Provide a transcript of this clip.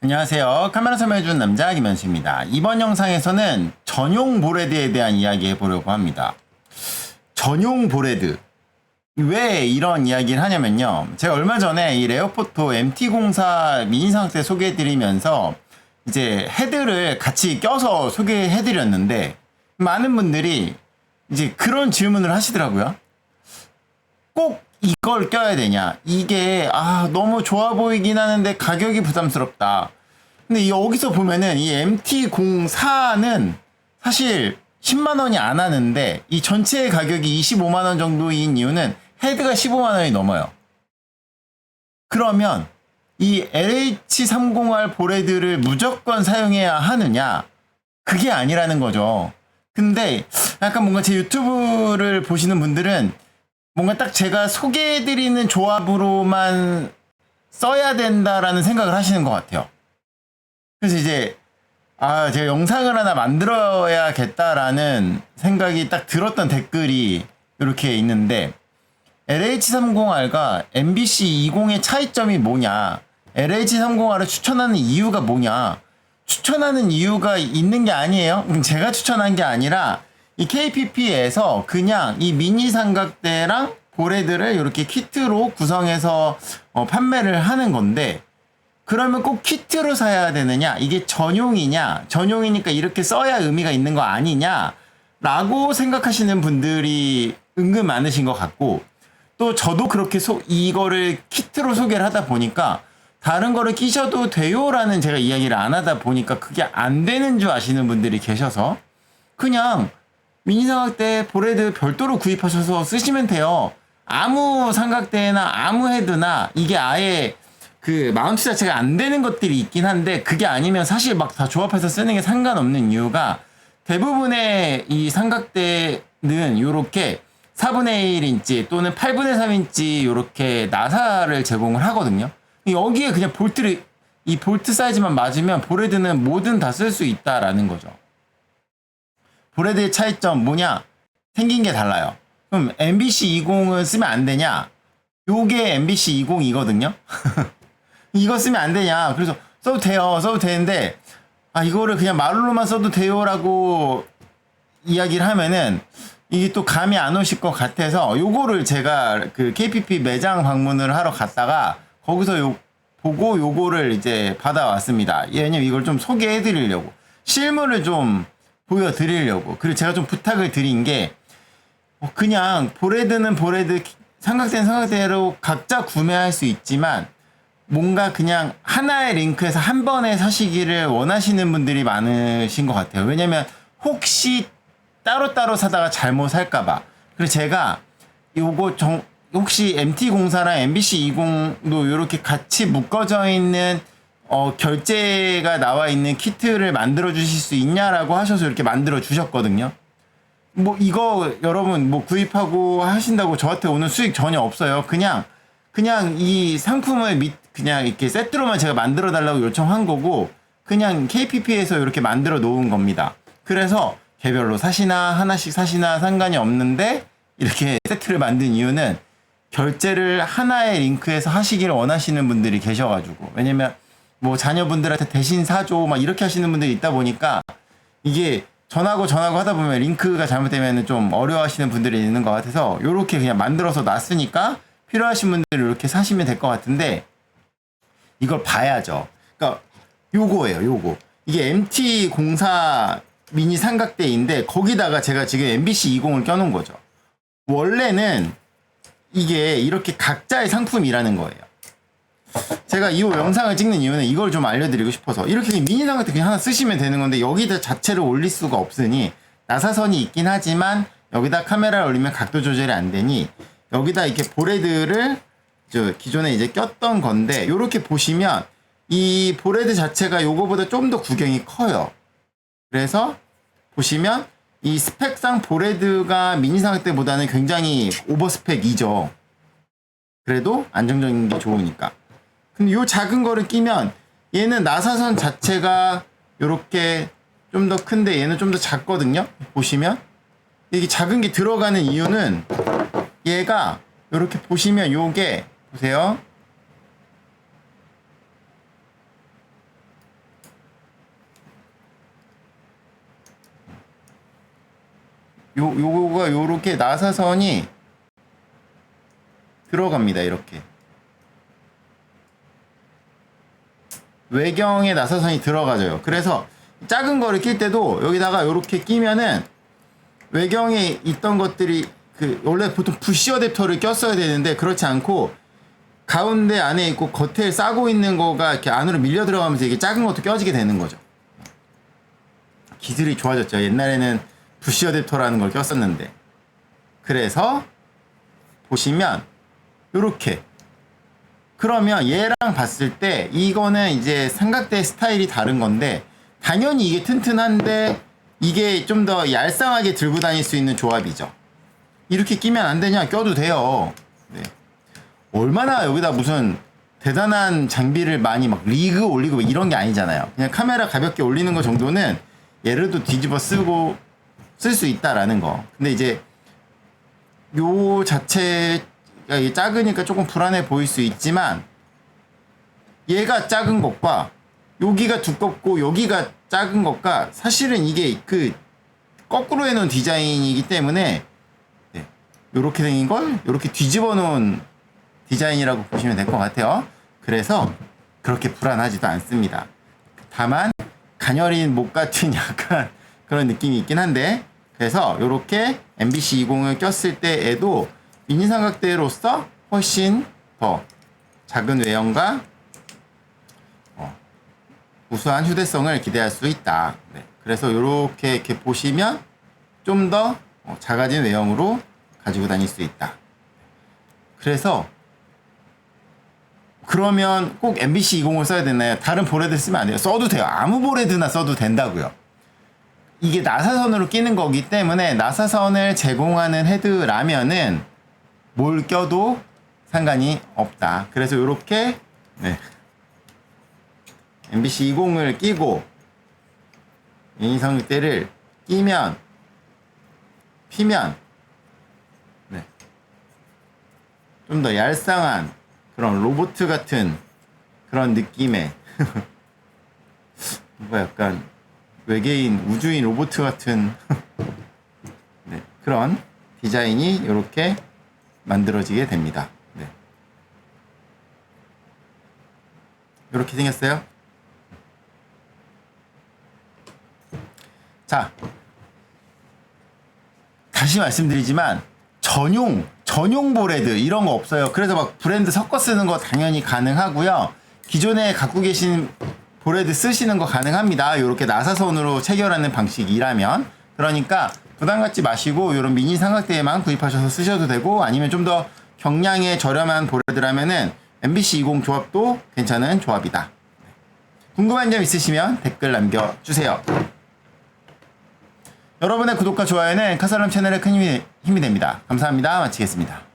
안녕하세요. 카메라 설명해주는 남자 김현수입니다. 이번 영상에서는 전용 보레드에 대한 이야기 해보려고 합니다. 전용 보레드. 왜 이런 이야기를 하냐면요. 제가 얼마 전에 이 레어포토 MT04 미니상태 소개해드리면서 이제 헤드를 같이 껴서 소개해드렸는데 많은 분들이 이제 그런 질문을 하시더라고요. 꼭 이걸 껴야 되냐? 이게 아 너무 좋아 보이긴 하는데 가격이 부담스럽다. 근데 여기서 보면은 이 MT04는 사실 10만 원이 안 하는데 이 전체 가격이 25만 원 정도인 이유는 헤드가 15만 원이 넘어요. 그러면 이 LH30R 보레드를 무조건 사용해야 하느냐? 그게 아니라는 거죠. 근데 약간 뭔가 제 유튜브를 보시는 분들은 뭔가 딱 제가 소개해드리는 조합으로만 써야 된다라는 생각을 하시는 것 같아요. 그래서 이제 아 제가 영상을 하나 만들어야겠다라는 생각이 딱 들었던 댓글이 이렇게 있는데 LH30R과 MBC20의 차이점이 뭐냐 LH30R을 추천하는 이유가 뭐냐 추천하는 이유가 있는 게 아니에요. 음, 제가 추천한 게 아니라 이 KPP에서 그냥 이 미니 삼각대랑 보레드를 이렇게 키트로 구성해서 어, 판매를 하는 건데 그러면 꼭 키트로 사야 되느냐? 이게 전용이냐? 전용이니까 이렇게 써야 의미가 있는 거 아니냐? 라고 생각하시는 분들이 은근 많으신 것 같고 또 저도 그렇게 소, 이거를 키트로 소개를 하다 보니까 다른 거를 끼셔도 돼요라는 제가 이야기를 안 하다 보니까 그게 안 되는 줄 아시는 분들이 계셔서 그냥 미니 삼각대 보레드 별도로 구입하셔서 쓰시면 돼요. 아무 삼각대나 아무 헤드나 이게 아예 그 마운트 자체가 안 되는 것들이 있긴 한데 그게 아니면 사실 막 다 조합해서 쓰는 게 상관없는 이유가 대부분의 이 삼각대는 요렇게 4분의 1인치 또는 8분의 3인치 요렇게 나사를 제공을 하거든요. 여기에 그냥 볼트를 이 볼트 사이즈만 맞으면 보레드는 뭐든 다 쓸 수 있다라는 거죠. 보레드의 차이점 뭐냐? 생긴 게 달라요. 그럼 MBC 20은 쓰면 안 되냐? 요게 MBC 20이거든요. 이거 쓰면 안 되냐? 그래서 써도 돼요. 써도 되는데 아 이거를 그냥 말로만 써도 돼요라고 이야기를 하면은 이게 또 감이 안 오실 것 같아서 요거를 제가 그 KPP 매장 방문을 하러 갔다가 거기서 요 보고 요거를 이제 받아왔습니다. 왜냐면 이걸 좀 소개해 드리려고 실물을 좀 보여드리려고. 그리고 제가 좀 부탁을 드린 게, 어, 그냥 보레드는 보레드, 삼각대는 삼각대로 각자 구매할 수 있지만, 뭔가 그냥 하나의 링크에서 한 번에 사시기를 원하시는 분들이 많으신 것 같아요. 왜냐면 혹시 따로따로 사다가 잘못 살까봐. 그래서 제가 요거 정, 혹시 MT04랑 MBC20도 이렇게 같이 묶어져 있는 어, 결제가 나와 있는 키트를 만들어 주실 수 있냐라고 하셔서 이렇게 만들어 주셨거든요. 뭐 이거 여러분 뭐 구입하고 하신다고 저한테 오는 수익 전혀 없어요. 그냥 그냥 이 상품을 밑 그냥 이렇게 세트로만 제가 만들어 달라고 요청한 거고 그냥 KPP에서 이렇게 만들어 놓은 겁니다. 그래서 개별로 사시나 하나씩 사시나 상관이 없는데 이렇게 세트를 만든 이유는 결제를 하나의 링크에서 하시기를 원하시는 분들이 계셔가지고 왜냐면 뭐 자녀분들한테 대신 사줘 막 이렇게 하시는 분들이 있다 보니까 이게 전하고 전하고 하다 보면 링크가 잘못되면 좀 어려워하시는 분들이 있는 것 같아서 요렇게 그냥 만들어서 놨으니까 필요하신 분들 이렇게 사시면 될 것 같은데 이걸 봐야죠. 그러니까 요거예요, 요거. 이게 MT04 미니 삼각대인데 거기다가 제가 지금 MBC 20을 껴놓은 거죠. 원래는 이게 이렇게 각자의 상품이라는 거예요. 제가 이 영상을 찍는 이유는 이걸 좀 알려드리고 싶어서 이렇게 미니 삼각대 그냥 하나 쓰시면 되는 건데 여기다 자체를 올릴 수가 없으니 나사선이 있긴 하지만 여기다 카메라를 올리면 각도 조절이 안 되니 여기다 이렇게 보레드를 저 기존에 이제 꼈던 건데 이렇게 보시면 이 보레드 자체가 요거보다 좀 더 구경이 커요. 그래서 보시면 이 스펙상 보레드가 미니 삼각대보다는 굉장히 오버 스펙이죠. 그래도 안정적인 게 좋으니까. 근데 요 작은 거를 끼면 얘는 나사선 자체가 요렇게 좀 더 큰데 얘는 좀 더 작거든요. 보시면 이게 작은 게 들어가는 이유는 얘가 요렇게 보시면 요게 보세요. 요 요거가 요렇게 나사선이 들어갑니다. 이렇게. 외경에 나사선이 들어가져요. 그래서 작은 거를 낄 때도 여기다가 요렇게 끼면은 외경에 있던 것들이 그 원래 보통 부시 어댑터를 꼈어야 되는데 그렇지 않고 가운데 안에 있고 겉에 싸고 있는 거가 이렇게 안으로 밀려 들어가면서 이게 작은 것도 껴지게 되는 거죠. 기술이 좋아졌죠. 옛날에는 부시 어댑터라는 걸 꼈었는데 그래서 보시면 요렇게 그러면 얘랑 봤을 때 이거는 이제 삼각대 스타일이 다른 건데 당연히 이게 튼튼한데 이게 좀 더 얄쌍하게 들고 다닐 수 있는 조합이죠. 이렇게 끼면 안 되냐? 껴도 돼요. 네. 얼마나 여기다 무슨 대단한 장비를 많이 막 리그 올리고 뭐 이런 게 아니잖아요. 그냥 카메라 가볍게 올리는 거 정도는 얘를도 뒤집어 쓰고 쓸 수 있다라는 거. 근데 이제 요 자체가 이게 작으니까 조금 불안해 보일 수 있지만 얘가 작은 것과 여기가 두껍고 여기가 작은 것과 사실은 이게 그 거꾸로 해놓은 디자인이기 때문에 네, 요렇게 생긴 걸 요렇게 뒤집어 놓은 디자인이라고 보시면 될 것 같아요. 그래서 그렇게 불안하지도 않습니다. 다만 가녀린 목 같은 약간 그런 느낌이 있긴 한데 그래서 요렇게 MBC 20을 꼈을 때에도 미니 삼각대로서 훨씬 더 작은 외형과 어, 우수한 휴대성을 기대할 수 있다. 네, 그래서 요렇게 이렇게 보시면 좀더 어, 작아진 외형으로 가지고 다닐 수 있다. 그래서 그러면 꼭 MBC 20을 써야 되나요? 다른 보레드 쓰면 안 돼요. 써도 돼요. 아무 보레드나 써도 된다고요. 이게 나사선으로 끼는 거기 때문에 나사선을 제공하는 헤드라면은 뭘 껴도 상관이 없다. 그래서 이렇게 네. MBC 20을 끼고 미니성대를 끼면 피면 네. 좀 더 얄쌍한 그런 로봇 같은 그런 느낌의 뭔가 약간 외계인 우주인 로봇 같은 네, 그런 디자인이 이렇게 만들어지게 됩니다. 네. 이렇게 생겼어요. 자, 다시 말씀드리지만 전용 전용 보레드 이런 거 없어요. 그래서 막 브랜드 섞어 쓰는 거 당연히 가능하고요. 기존에 갖고 계신 보레드 쓰시는 거 가능합니다. 이렇게 나사선으로 체결하는 방식이라면 그러니까 부담 갖지 마시고 이런 미니 삼각대에만 구입하셔서 쓰셔도 되고 아니면 좀 더 경량에 저렴한 보레드라면은 MBC 20 조합도 괜찮은 조합이다. 궁금한 점 있으시면 댓글 남겨주세요. 여러분의 구독과 좋아요는 카사람 채널에 큰 힘이, 힘이 됩니다. 감사합니다. 마치겠습니다.